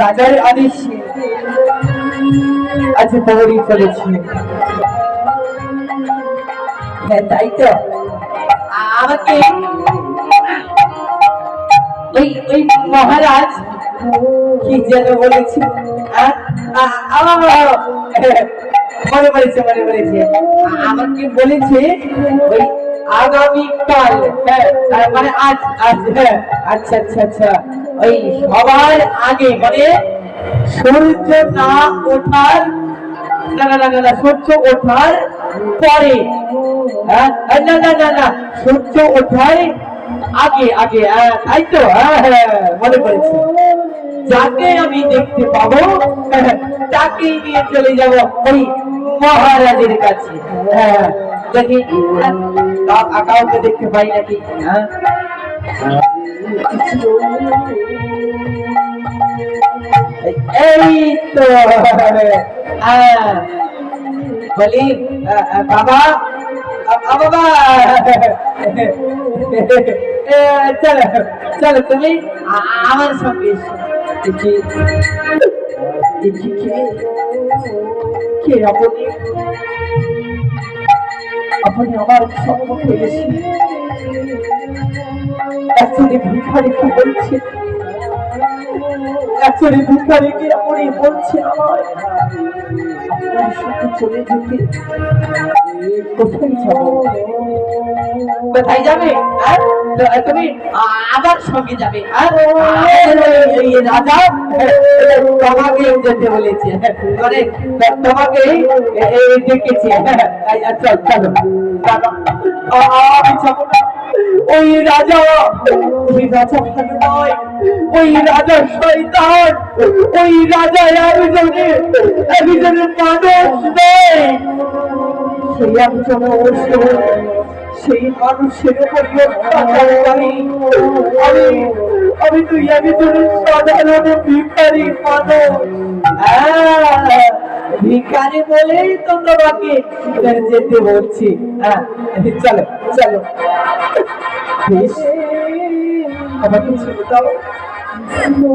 রাজার আদেশে। আজ চলেছে হ্যাঁ তাই তো। আমাকে ওই ওই মহারাজ কি যেন বলেছে? আমার মনে পড়েছে মনে পড়েছে। আমাকে বলেছে, ওই আগামীকাল হ্যাঁ মানে আজ আজ হ্যাঁ আচ্ছা আচ্ছা আচ্ছা। ওই সবার আগে মানে সূর্য না ওঠার না না না না, সূর্য ওঠার পরে হ্যাঁ না না না না সূর্য ওঠার আগে আগে হ্যাঁ, তাই তো হ্যাঁ হ্যাঁ মনে পড়েছে। যাকে আমি দেখতে পাবো হ্যাঁ, তাকেই নিয়ে চলে যাব ওই মহারাজের কাছে হ্যাঁ দেখি হ্যাঁ, কা- কাউকে দেখতে পাই নাকি? হ্যাঁ? এই তো হ্যাঁ। বলি বাবা বাবা। চলো চলো তুমি আমার দেখি দেখি কে আপনি আমার সম্মুখে এসে একচুয়ালি ভিখারি কি বলছে একচুয়ালি ভিখারি কি আপনি বলছে আমার আপনার সাথে চলে যেতে কোথায় যাব? কোথায় যাবে? হ্যাঁ? তুমি সঙ্গে যাবে। রাজা তোমাকে যেতে বলেছে। মানে তোমাকে এ- এ- ডেকেছে। এই, চলো। চলো। আমি যাব ওই রাজা ওই রাজা ভালো নয়। ওই রাজা শয়তান। ওই রাজা একজনে একজনে মানুষ নয় সেই একজন অবশ্য সেই মানুষের আমি আমি তুই একজন সাধারণ ভিখারি মানুষ। হ্যাঁ, ভিখারি বলেই তো তোমাকে যেতে বলছি। হ্যাঁ চলো চলো। বেশ আমাকে ছেড়ে দাও।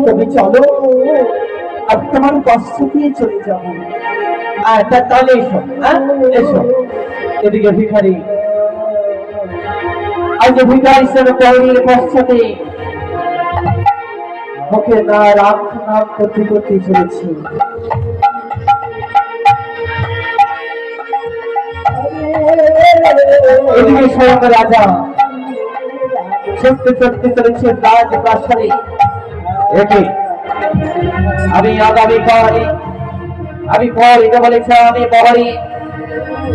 তুমি চলো। আমি তোমার কষ্ট দিয়ে চলে যাব। আর তা- তাহলে এসো হ্যাঁ? এসো। এদিকে ভিখারি। আজ ভিখারি হিসেবে পশ্চাতে মুখে না রাম নাম করতে করতে চলেছি। এদিকে স্বয়ং রাজা সত্যি সত্যি চলেছে রাজ প্রাসাদে। একে আমি আগামীকাল আমি পর বলেছে আমি বহরি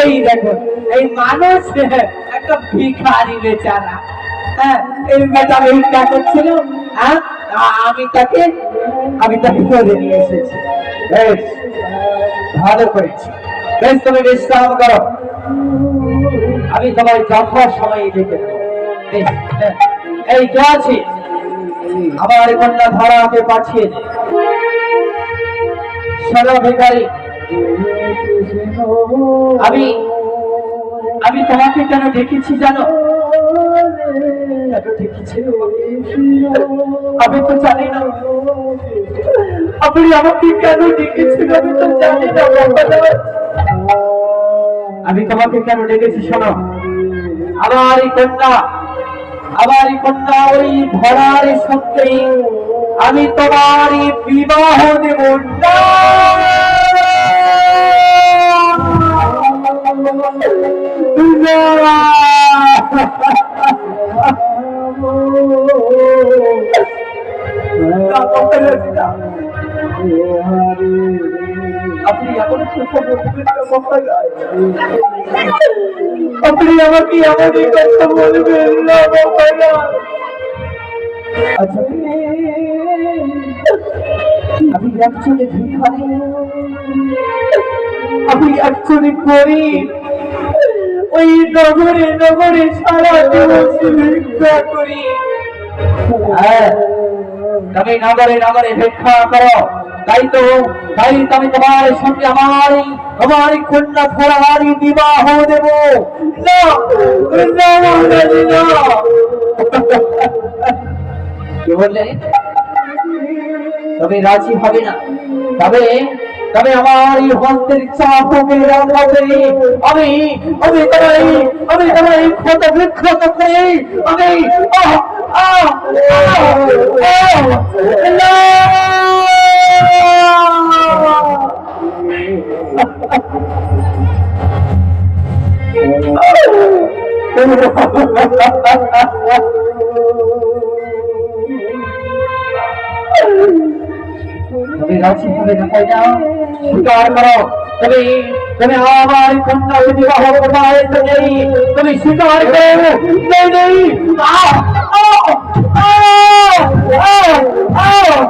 এই দেখো, এই মানুষ একটা ভিখারি বেচারা। হ্যাঁ এই হ্যাঁ আমি তাকে, আমি তুমি বিশ্রাম করো। আমি তোমার যথা সময় হ্যাঁ। এই আমার কন্যা ধারাকে পাঠিয়ে দে। আমি আমি তোমাকে কেন ডেকেছি জানো? আমি তো জানি না। আপনি আমাকে কেন ডেকেছেন? আমি তো জানি না। আমি তোমাকে কেন ডেকেছি শোনো? আমার এই কন্যা, আমার এই কন্যা ওই ধরার সত্যি আমি তোমার বিবাহ দেব। আপনি আপনি আমাকে আমাদের কথা বলবেন না বাবা আচ্ছা আমি একচুয়ালি ভিখারি আমি একচুয়ালি গরিব ওই নগরে নগরে সারা দিবস ভিক্ষা করি। হ্যাঁ। তুমি নগরে নগরে ভিক্ষা করো। তাই তো, তাই আমি তোমার সঙ্গে আমার আমার কন্যা ধরাহারি বিবাহ দেব। না না। কি বললে? তবে রাজি হবে না তবে তবে আমার এই হন্তের চাপকে রাখাবে আমি আমি তোমায় আমি তোমায় ক্ষত বিক্ষত করে আমি আহ আহ আহ আহ তুমি রাজি হবে না তাই না স্বীকার করো তুমি তুমি আমার কন্যাকে বিবাহ করবার নেই তুমি স্বীকার করো নেই নেই আহ! আহ! আহ! আহ!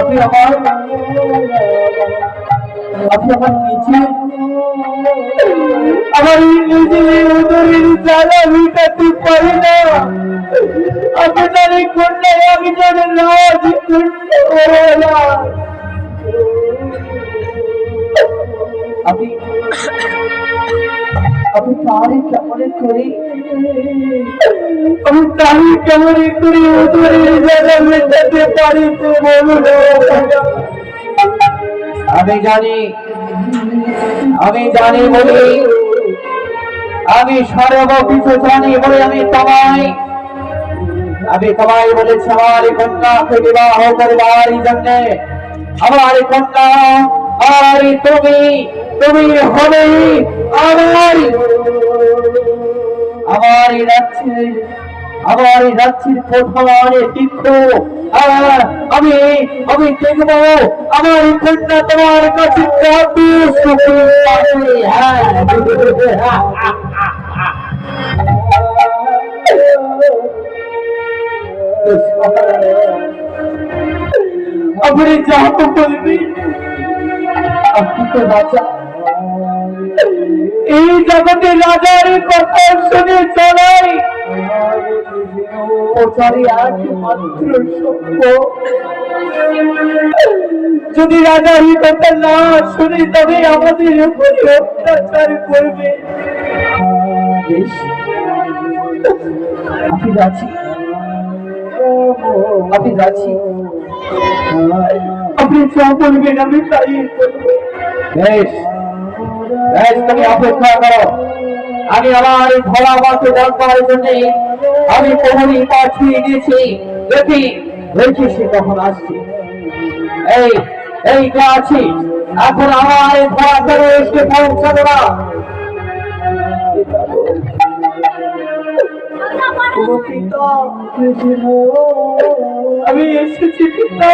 আপনি আমার আপনি আমার নিজে আমার নিজের উদরের জ্বালা মিটাতে পারি না। আপনার এই কন্যায় আমি যেন রাজ কন্যা আমি আমি কেমন করি। আমি কেমন করি জ্বালা মেটাতে পারি তো বলুন আমি জানি আমি জানি বলি আমি সর্ব কিছু জানি বলে আমি তোমায় আমি তোমায় বলেছি আমার এই কন্যাকে বিবাহ করবার জন্য। আমার কন্যা আর তুমি তুমি হবে আমার এই রাজ্যের প্রধান আমি আমি দেখব, আমার কন্যা তোমার কাছে আপনি যা তো বলবি আপনি তো রাজা। এই জগতে রাজার কথা শুনে চলাই যদি রাজা এই কথা না শুনে তবে আমাদের উপরে অত্যাচার করবে। আমি আমি আপনি যা বলবেন আমি তাই করব। বেশ। তুমি অপেক্ষা করো। আমি আমার ধরা মাকে জানবার জন্য আমি প্রহরী পাঠিয়ে দিয়েছি দেখি দেখি সে কখন আসছে। এই এই আছি? এখন আমার ধরা করে এসে পৌঁছাবো না। পিতা, আমি এসেছি পিতা।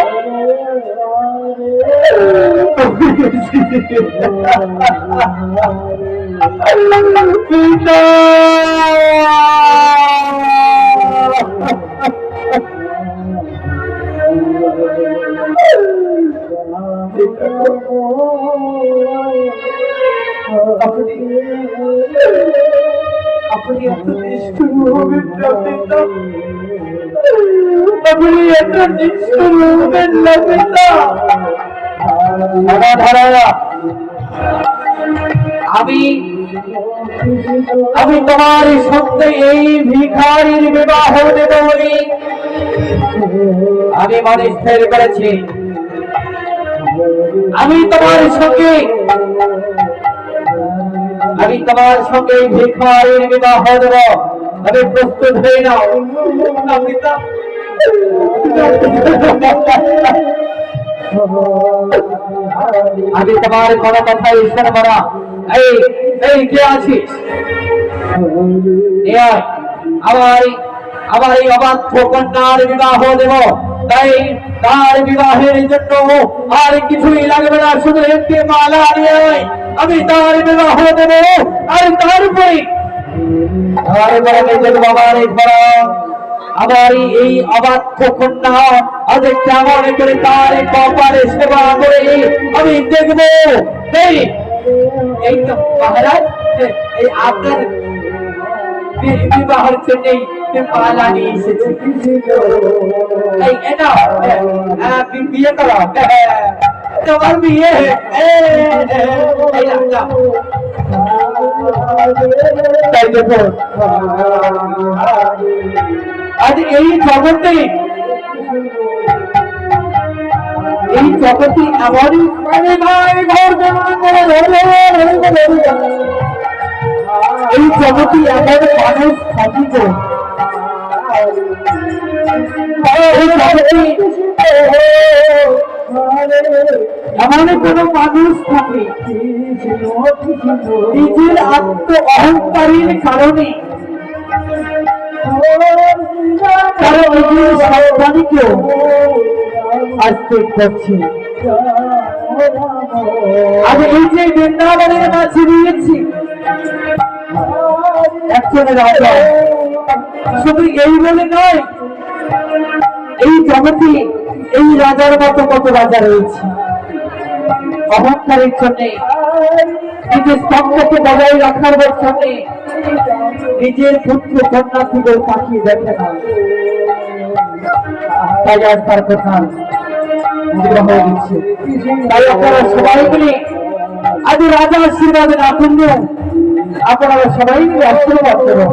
পিতা আপনি আপনি এত নিষ্ঠুর আপনি এত নিষ্ঠুর আমি আমি তোমার সঙ্গে এই ভিখারির বিবাহ দেব বলি। আমি মনে স্থির করেছি। আমি তোমার সঙ্গে আমি তোমার সঙ্গে বিবাহ দেব আমি প্রস্তুত হয়ে নাও আমি তোমার কোনো কথা ঈশ্বর করা এই এই, কে আছিস? আমার আমার এই অবাধ্য কন্যার বিবাহ দেব। তাই তার বিবাহের জন্য আর কিছুই লাগবে না। শুধু একটি মালা নিয়ে। আমি তার বিবাহ দেব আর এই ঘোড়া আমার এই অবাধ্য কন্যা আজ কেমন করে তার কপালে সেবা করে আমি দেখব। এই তো মহারাজ, এই আপনার বিবাহের জন্য মালা নিয়ে এসেছি। এই এটা বিয়ে করো তোমার বিয়ে। তাই দেখো আজ এই জগতে এই জগতে এমনই মানে। এই জগতে এমন মানুষ থাকিত এই জগতে এমন কোন মানুষ থাকে নিজের আত্ম অহংকারের কারণে তারা নিজের আজ এই যে বৃন্দাবনের মাঝে দিয়েছি শুধু এই বলে নয়, এই জগতে এই রাজার মতো কত রাজা রয়েছে? অহংকারের জন্য, নিজের স্তম্ভকে বজায় রাখার জন্য, নিজের পুত্র কন্যা থেকে তাকিয়ে দেখে না। তাই আজ তার কথা বিবাহ দিচ্ছে তাই আপনারা সবাই মিলে আজ রাজা আশীর্বাদ না আপনারা সবাই মিলে আশীর্বাদ করুন।